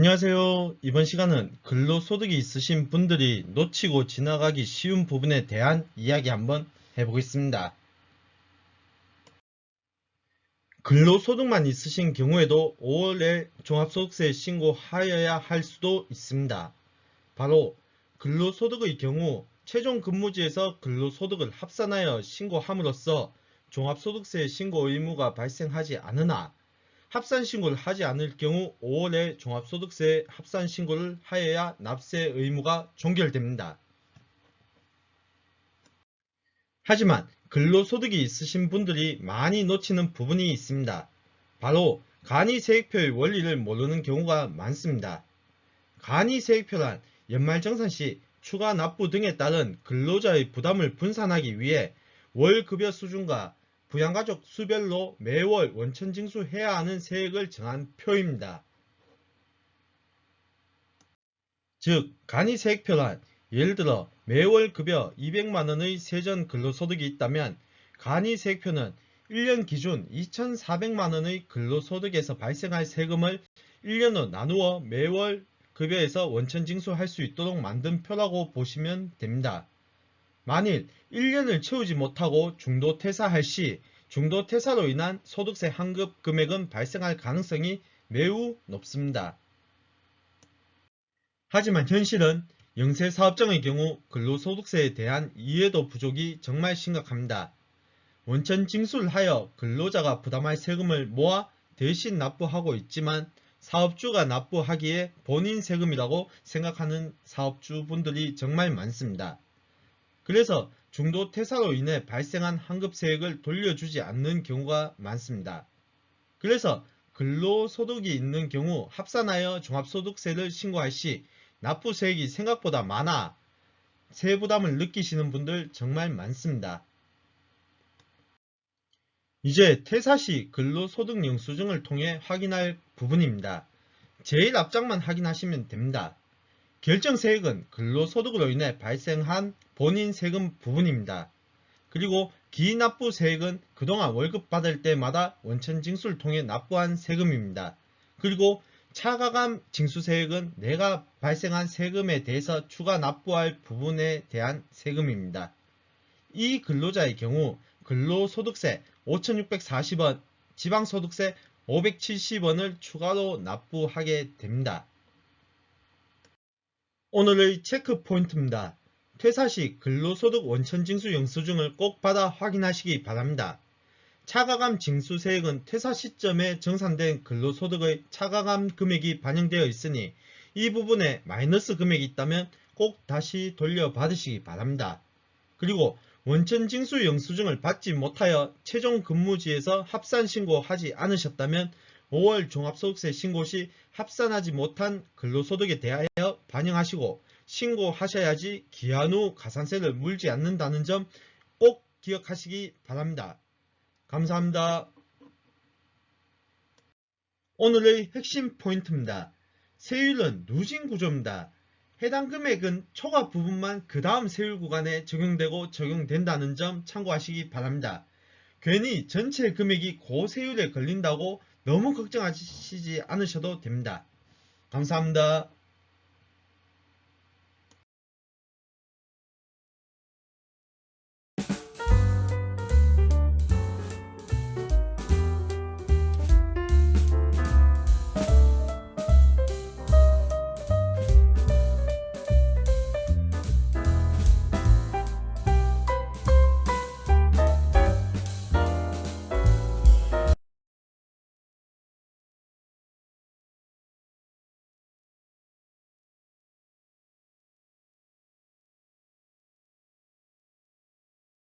안녕하세요. 이번 시간은 근로소득이 있으신 분들이 놓치고 지나가기 쉬운 부분에 대한 이야기 한번 해보겠습니다. 근로소득만 있으신 경우에도 5월에 종합소득세 신고하여야 할 수도 있습니다. 바로 근로소득의 경우 최종 근무지에서 근로소득을 합산하여 신고함으로써 종합소득세 신고 의무가 발생하지 않으나 합산 신고를 하지 않을 경우 5월에 종합소득세 합산 신고를 하여야 납세 의무가 종결됩니다. 하지만 근로소득이 있으신 분들이 많이 놓치는 부분이 있습니다. 바로 간이세액표의 원리를 모르는 경우가 많습니다. 간이세액표란 연말정산 시 추가 납부 등에 따른 근로자의 부담을 분산하기 위해 월급여 수준과 부양가족 수별로 매월 원천 징수해야 하는 세액을 정한 표입니다. 즉, 간이 세액표란 예를 들어 매월 급여 200만원의 세전 근로소득이 있다면 간이 세액표는 1년 기준 2,400만원의 근로소득에서 발생할 세금을 1년으로 나누어 매월 급여에서 원천 징수할 수 있도록 만든 표라고 보시면 됩니다. 만일 1년을 채우지 못하고 중도 퇴사할 시 중도 퇴사로 인한 소득세 환급 금액은 발생할 가능성이 매우 높습니다. 하지만 현실은 영세사업장의 경우 근로소득세에 대한 이해도 부족이 정말 심각합니다. 원천 징수를 하여 근로자가 부담할 세금을 모아 대신 납부하고 있지만 사업주가 납부하기에 본인 세금이라고 생각하는 사업주분들이 정말 많습니다. 그래서 중도 퇴사로 인해 발생한 환급 세액을 돌려주지 않는 경우가 많습니다. 그래서 근로소득이 있는 경우 합산하여 종합소득세를 신고할 시 납부세액이 생각보다 많아 세부담을 느끼시는 분들 정말 많습니다. 이제 퇴사 시 근로소득 영수증을 통해 확인할 부분입니다. 제일 앞장만 확인하시면 됩니다. 결정세액은 근로소득으로 인해 발생한 본인 세금 부분입니다. 그리고 기납부 세액은 그동안 월급 받을 때마다 원천 징수를 통해 납부한 세금입니다. 그리고 차가감 징수세액은 내가 발생한 세금에 대해서 추가 납부할 부분에 대한 세금입니다. 이 근로자의 경우 근로소득세 5,640원, 지방소득세 570원을 추가로 납부하게 됩니다. 오늘의 체크 포인트입니다. 퇴사 시 근로소득 원천징수 영수증을 꼭 받아 확인하시기 바랍니다. 차가감 징수세액은 퇴사 시점에 정산된 근로소득의 차가감 금액이 반영되어 있으니 이 부분에 마이너스 금액이 있다면 꼭 다시 돌려받으시기 바랍니다. 그리고 원천징수 영수증을 받지 못하여 최종 근무지에서 합산 신고하지 않으셨다면 5월 종합소득세 신고 시 합산하지 못한 근로소득에 대하여 반영하시고 신고하셔야지 기한 후 가산세를 물지 않는다는 점 꼭 기억하시기 바랍니다. 감사합니다. 오늘의 핵심 포인트입니다. 세율은 누진 구조입니다. 해당 금액은 초과 부분만 그 다음 세율 구간에 적용되고 적용된다는 점 참고하시기 바랍니다. 괜히 전체 금액이 고세율에 걸린다고 너무 걱정하시지 않으셔도 됩니다. 감사합니다.